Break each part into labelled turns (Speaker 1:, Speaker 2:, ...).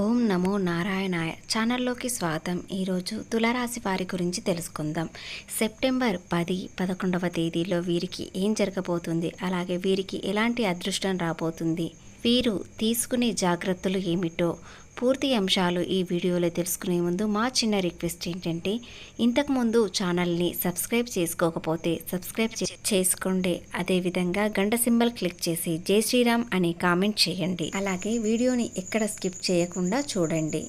Speaker 1: ఓం నమో నారాయణాయ ఛానల్లోకి స్వాగతం. ఈరోజు తులారాశి వారి గురించి తెలుసుకుందాం. సెప్టెంబర్ పది పదకొండవ తేదీలో వీరికి ఏం జరగబోతుంది? అలాగే వీరికి ఎలాంటి అదృష్టం రాబోతుంది? వీరు తీసుకునే జాగ్రత్తలు ఏమిటో పూర్తి అంశాలు ఈ వీడియోలో తెలుసుకునే ముందు మా చిన్న రిక్వెస్ట్ ఏంటంటే ఇంతకుముందు ఛానల్ని సబ్స్క్రైబ్ చేసుకోకపోతే సబ్స్క్రైబ్ చేసుకోండి. అదేవిధంగా గంట సింబల్ క్లిక్ చేసి జై శ్రీరామ్ అని కామెంట్ చేయండి. అలాగే వీడియోని ఎక్కడ స్కిప్ చేయకుండా చూడండి.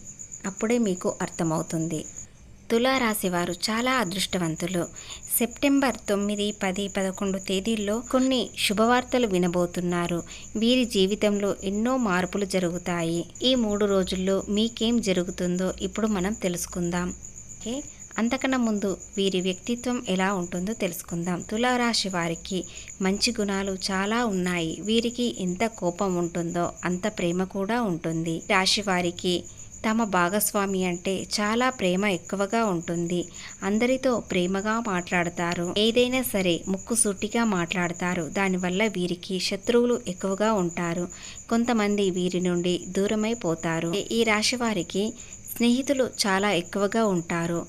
Speaker 1: అప్పుడే మీకు అర్థమవుతుంది. తులారాశి వారు చాలా అదృష్టవంతులు. సెప్టెంబర్ తొమ్మిది పది పదకొండు తేదీల్లో కొన్ని శుభవార్తలు వినబోతున్నారు. వీరి జీవితంలో ఎన్నో మార్పులు జరుగుతాయి. ఈ మూడు రోజుల్లో మీకేం జరుగుతుందో ఇప్పుడు మనం తెలుసుకుందాం. ఓకే అంతకన్నా ముందు వీరి వ్యక్తిత్వం ఎలా ఉంటుందో తెలుసుకుందాం. తులారాశి వారికి మంచి గుణాలు చాలా ఉన్నాయి. వీరికి ఎంత కోపం ఉంటుందో అంత ప్రేమ కూడా ఉంటుంది. రాశి వారికి తమ భాగస్వామి అంటే చాలా ప్రేమ ఎక్కువగా ఉంటుంది. అందరితో ప్రేమగా మాట్లాడతారు. ఏదైనా సరే ముక్కుసూటిగా మాట్లాడతారు. దానివల్ల వీరికి శత్రువులు ఎక్కువగా ఉంటారు. కొంతమంది వీరి నుండి దూరమైపోతారు ఈ రాశి వారికి స్నేహితులు చాలా ఎక్కువగా ఉంటారు.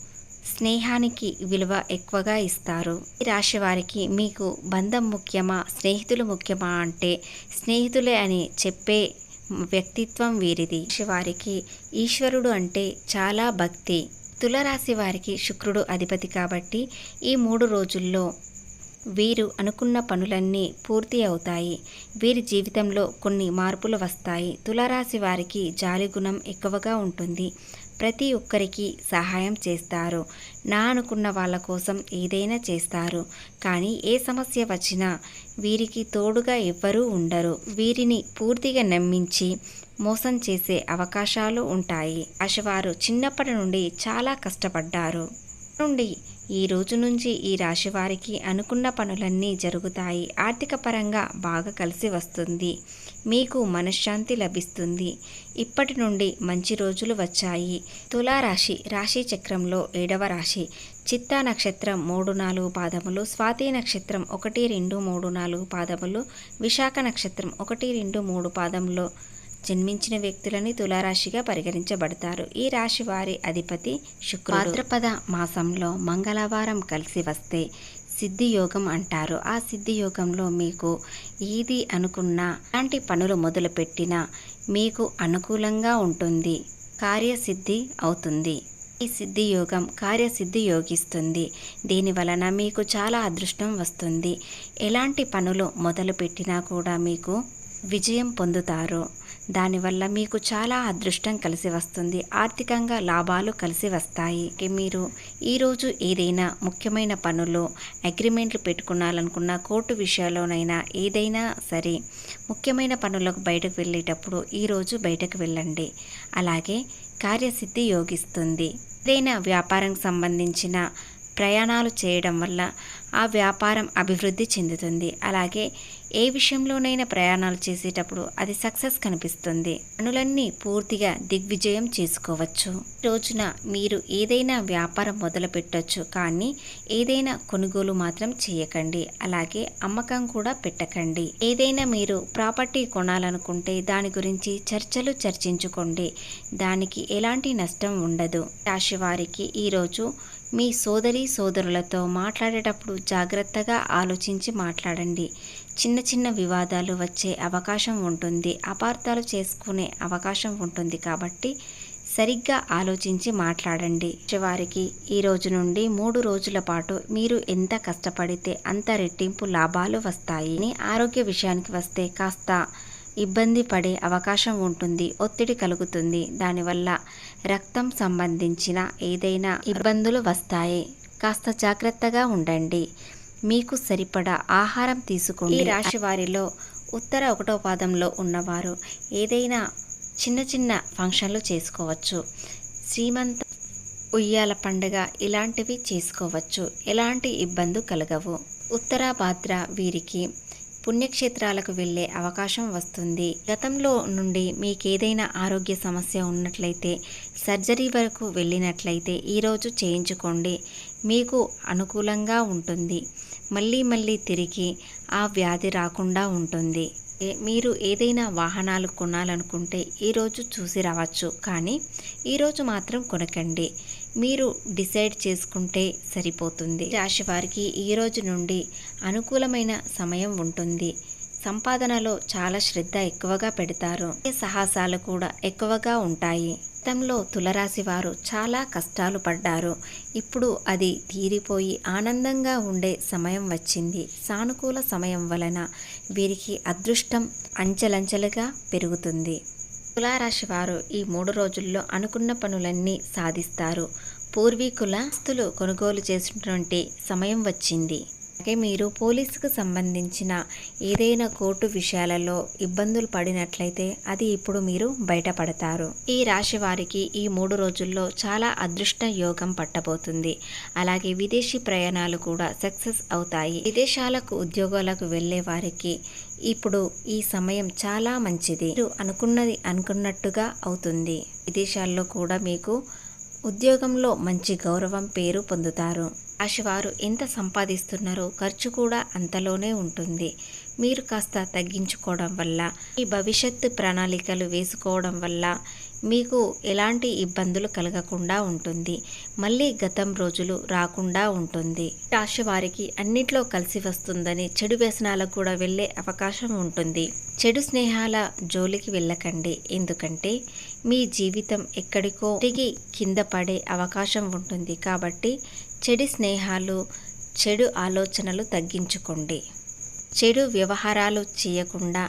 Speaker 1: స్నేహానికి విలువ ఎక్కువగా ఇస్తారు. ఈ రాశి వారికి మీకు బంధం ముఖ్యమా? స్నేహితులు ముఖ్యమా? అంటే స్నేహితులే అని చెప్పే వ్యక్తిత్వం వీరిది. వారికి ఈశ్వరుడు అంటే చాలా భక్తి. తులరాశి వారికి శుక్రుడు అధిపతి కాబట్టి ఈ మూడు రోజుల్లో వీరు అనుకున్న పనులన్నీ పూర్తి అవుతాయి. వీరి జీవితంలో కొన్ని మార్పులు వస్తాయి. తులరాశి వారికి జాలి గుణం ఎక్కువగా ఉంటుంది. ప్రతి ఒక్కరికి సహాయం చేస్తారు. నా అనుకున్న వాళ్ళ కోసం ఏదైనా చేస్తారు. కానీ ఏ సమస్య వచ్చినా వీరికి తోడుగా ఎవ్వరూ ఉండరు. వీరిని పూర్తిగా నమ్మించి మోసం చేసే అవకాశాలు ఉంటాయి. అశవారు చిన్నప్పటి నుండి చాలా కష్టపడ్డారు. నుండి ఈ రోజు నుంచి ఈ రాశి వారికి అనుకున్న పనులన్నీ జరుగుతాయి. ఆర్థిక పరంగా బాగా కలిసి వస్తుంది. మీకు మనశ్శాంతి లభిస్తుంది. ఇప్పటి నుండి మంచి రోజులు వచ్చాయి. తులారాశి రాశి చక్రంలో ఏడవ రాశి. చిత్తా నక్షత్రం మూడు నాలుగు పాదములు స్వాతి నక్షత్రం ఒకటి రెండు మూడు నాలుగు పాదములు విశాఖ నక్షత్రం ఒకటి రెండు మూడు పాదములు జన్మించిన వ్యక్తులని తులారాశిగా పరిగణించబడతారు. ఈ రాశి వారి అధిపతి శుక్రుడు. భాద్రపద మాసంలో మంగళవారం కలిసి వస్తే సిద్ధి యోగం అంటారు. ఆ సిద్ధి యోగంలో మీకు ఏది అనుకున్నా అలాంటి పనులు మొదలుపెట్టినా మీకు అనుకూలంగా ఉంటుంది. కార్యసిద్ధి అవుతుంది. ఈ సిద్ధి యోగం కార్యసిద్ధి యోగిస్తుంది. దీని వలన మీకు చాలా అదృష్టం వస్తుంది. ఎలాంటి పనులు మొదలుపెట్టినా కూడా మీకు విజయం పొందుతారు. దానివల్ల మీకు చాలా అదృష్టం కలిసి వస్తుంది. ఆర్థికంగా లాభాలు కలిసి వస్తాయి. మీరు ఈరోజు ఏదైనా ముఖ్యమైన పనులు అగ్రిమెంట్లు పెట్టుకున్నాలనుకున్న కోర్టు విషయాల్లోనైనా ఏదైనా సరే ముఖ్యమైన పనులకు బయటకు వెళ్ళేటప్పుడు ఈరోజు బయటకు వెళ్ళండి. అలాగే కార్యసిద్ధి యోగిస్తుంది. ఏదైనా వ్యాపారం సంబంధించిన ప్రయాణాలు చేయడం వల్ల ఆ వ్యాపారం అభివృద్ధి చెందుతుంది. అలాగే ఏ విషయంలోనైనా ప్రయాణాలు చేసేటప్పుడు అది సక్సెస్ కనిపిస్తుంది. పనులన్నీ పూర్తిగా దిగ్విజయం చేసుకోవచ్చు. రోజున మీరు ఏదైనా వ్యాపారం మొదలు పెట్టొచ్చు కానీ ఏదైనా కొనుగోలు మాత్రం చేయకండి. అలాగే అమ్మకం కూడా పెట్టకండి. ఏదైనా మీరు ప్రాపర్టీ కొనాలనుకుంటే దాని గురించి చర్చలు చర్చించుకోండి. దానికి ఎలాంటి నష్టం ఉండదు. రాశివారికి ఈరోజు మీ సోదరి సోదరులతో మాట్లాడేటప్పుడు జాగ్రత్తగా ఆలోచించి మాట్లాడండి. చిన్న చిన్న వివాదాలు వచ్చే అవకాశం ఉంటుంది. అపార్థాలు చేసుకునే అవకాశం ఉంటుంది కాబట్టి సరిగ్గా ఆలోచించి మాట్లాడండి. వారికి ఈ రోజు నుండి మూడు రోజుల పాటు మీరు ఎంత కష్టపడితే అంత రెట్టింపు లాభాలు వస్తాయి. అని ఆరోగ్య విషయానికి వస్తే కాస్త ఇబ్బంది పడే అవకాశం ఉంటుంది ఒత్తిడి కలుగుతుంది. దానివల్ల రక్తం సంబంధించిన ఏదైనా ఇబ్బందులు వస్తాయి. కాస్త జాగ్రత్తగా ఉండండి. మీకు సరిపడా ఆహారం తీసుకోండి. ఈ రాశి వారిలో ఉత్తర ఒకటో పాదంలో ఉన్నవారు ఏదైనా చిన్న చిన్న ఫంక్షన్లు చేసుకోవచ్చు. శ్రీమంత ఉయ్యాల పండుగ ఇలాంటివి చేసుకోవచ్చు. ఎలాంటి ఇబ్బంది కలగవు. ఉత్తరాభాద్ర వీరికి పుణ్యక్షేత్రాలకు వెళ్ళే అవకాశం వస్తుంది. గతంలో నుండి మీకేదైనా ఆరోగ్య సమస్య ఉన్నట్లయితే సర్జరీ వరకు వెళ్ళినట్లయితే ఈరోజు చేయించుకోండి. మీకు అనుకూలంగా ఉంటుంది. మళ్ళీ మళ్ళీ తిరిగి ఆ వ్యాధి రాకుండా ఉంటుంది. మీరు ఏదైనా వాహనాలు కొనాలనుకుంటే ఈరోజు చూసి రావచ్చు. కానీ ఈరోజు మాత్రం కొనకండి. మీరు డిసైడ్ చేసుకుంటే సరిపోతుంది. రాశి వారికి ఈ రోజు నుండి అనుకూలమైన సమయం ఉంటుంది. సంపాదనలో చాలా శ్రద్ధ ఎక్కువగా పెడతారు. సాహసాలు కూడా ఎక్కువగా ఉంటాయి. గతంలో తులరాశి వారు చాలా కష్టాలు పడ్డారు. ఇప్పుడు అది తీరిపోయి ఆనందంగా ఉండే సమయం వచ్చింది. సానుకూల సమయం వలన వీరికి అదృష్టం అంచెలంచెలుగా పెరుగుతుంది. తులారాశి వారు ఈ మూడు రోజుల్లో అనుకున్న పనులన్నీ సాధిస్తారు. పూర్వీకుల ఆస్తులు కొనుగోలు చేసినటువంటి సమయం వచ్చింది. అలాగే మీరు పోలీసుకు సంబంధించిన ఏదైనా కోర్టు విషయాలలో ఇబ్బందులు పడినట్లయితే అది ఇప్పుడు మీరు బయటపడతారు. ఈ రాశి వారికి ఈ మూడు రోజుల్లో చాలా అదృష్ట యోగం పట్టబోతుంది. అలాగే విదేశీ ప్రయాణాలు కూడా సక్సెస్ అవుతాయి. విదేశాలకు ఉద్యోగాలకు వెళ్ళే వారికి ఇప్పుడు ఈ సమయం చాలా మంచిది. మీరు అనుకున్నది అనుకున్నట్టుగా అవుతుంది. విదేశాల్లో కూడా మీకు ఉద్యోగంలో మంచి గౌరవం పేరు పొందుతారు. రాశివారు ఎంత సంపాదిస్తున్నారో ఖర్చు కూడా అంతలోనే ఉంటుంది. మీరు కాస్త తగ్గించుకోవడం వల్ల ఈ భవిష్యత్తు ప్రణాళికలు వేసుకోవడం వల్ల మీకు ఎలాంటి ఇబ్బందులు కలగకుండా ఉంటుంది. మళ్ళీ గతం రోజులు రాకుండా ఉంటుంది. రాశి వారికి అన్నిట్లో కలిసి వస్తుందని చెడు వ్యసనాలకు కూడా వెళ్ళే అవకాశం ఉంటుంది. చెడు స్నేహాల జోలికి వెళ్ళకండి. ఎందుకంటే మీ జీవితం ఎక్కడికో తిరిగి కింద పడే అవకాశం ఉంటుంది. కాబట్టి చెడు స్నేహాలు చెడు ఆలోచనలు తగ్గించుకోండి. చెడు వ్యవహారాలు చేయకుండా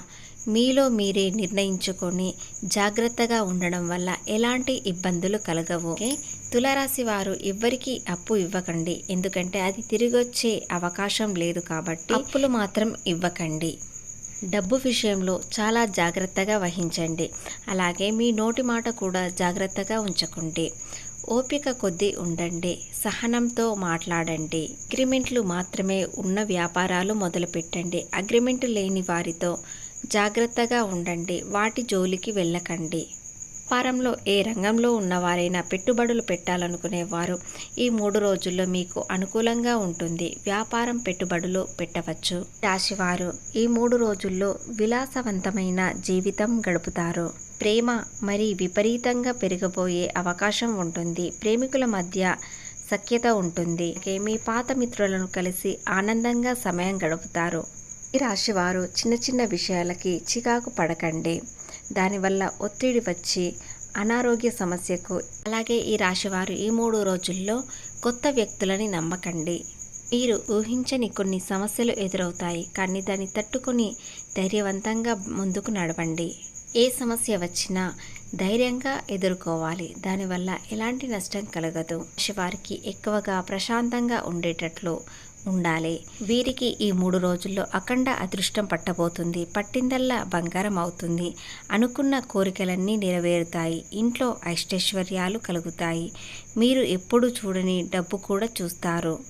Speaker 1: మీలో మీరే నిర్ణయించుకొని జాగ్రత్తగా ఉండడం వల్ల ఎలాంటి ఇబ్బందులు కలగవు. తులరాశి తులారాశి వారు ఎవ్వరికీ అప్పు ఇవ్వకండి. ఎందుకంటే అది తిరిగొచ్చే అవకాశం లేదు కాబట్టి అప్పులు మాత్రం ఇవ్వకండి. డబ్బు విషయంలో చాలా జాగ్రత్తగా వహించండి. అలాగే మీ నోటి మాట కూడా జాగ్రత్తగా ఉంచకండి ఓపిక కొద్దీ ఉండండి. సహనంతో మాట్లాడండి. అగ్రిమెంట్లు మాత్రమే ఉన్న వ్యాపారాలు మొదలుపెట్టండి. అగ్రిమెంట్ లేని వారితో జాగ్రత్తగా ఉండండి. వాటి జోలికి వెళ్ళకండి. వ్యాపారంలో ఏ రంగంలో ఉన్నవారైనా పెట్టుబడులు పెట్టాలనుకునేవారు. ఈ మూడు రోజుల్లో మీకు అనుకూలంగా ఉంటుంది. వ్యాపారం పెట్టుబడులు పెట్టవచ్చు. రాశివారు ఈ మూడు రోజుల్లో విలాసవంతమైన జీవితం గడుపుతారు. ప్రేమ మరి విపరీతంగా పెరిగిపోయే అవకాశం ఉంటుంది. ప్రేమికుల మధ్య సఖ్యత ఉంటుంది. మీ పాత మిత్రులను కలిసి ఆనందంగా సమయం గడుపుతారు. ఈ రాశివారు చిన్న చిన్న విషయాలకి చికాకు పడకండి. దానివల్ల ఒత్తిడి వచ్చి అనారోగ్య సమస్యకు అలాగే ఈ రాశివారు ఈ మూడు రోజుల్లో కొత్త వ్యక్తులని నమ్మకండి. మీరు ఊహించని కొన్ని సమస్యలు ఎదురవుతాయి. కానీ దాన్ని తట్టుకొని ధైర్యవంతంగా ముందుకు నడవండి. ఏ సమస్య వచ్చినా ధైర్యంగా ఎదుర్కోవాలి. దానివల్ల ఎలాంటి నష్టం కలగదు. వారికి ఎక్కువగా ప్రశాంతంగా ఉండేటట్లు ఉండాలి. వీరికి ఈ మూడు రోజుల్లో అఖండ అదృష్టం పట్టబోతుంది. పట్టిందల్లా బంగారం అవుతుంది. అనుకున్న కోరికలన్నీ నెరవేరుతాయి. ఇంట్లో అష్టైశ్వర్యాలు కలుగుతాయి. మీరు ఎప్పుడు చూడని డబ్బు కూడా చూస్తారు.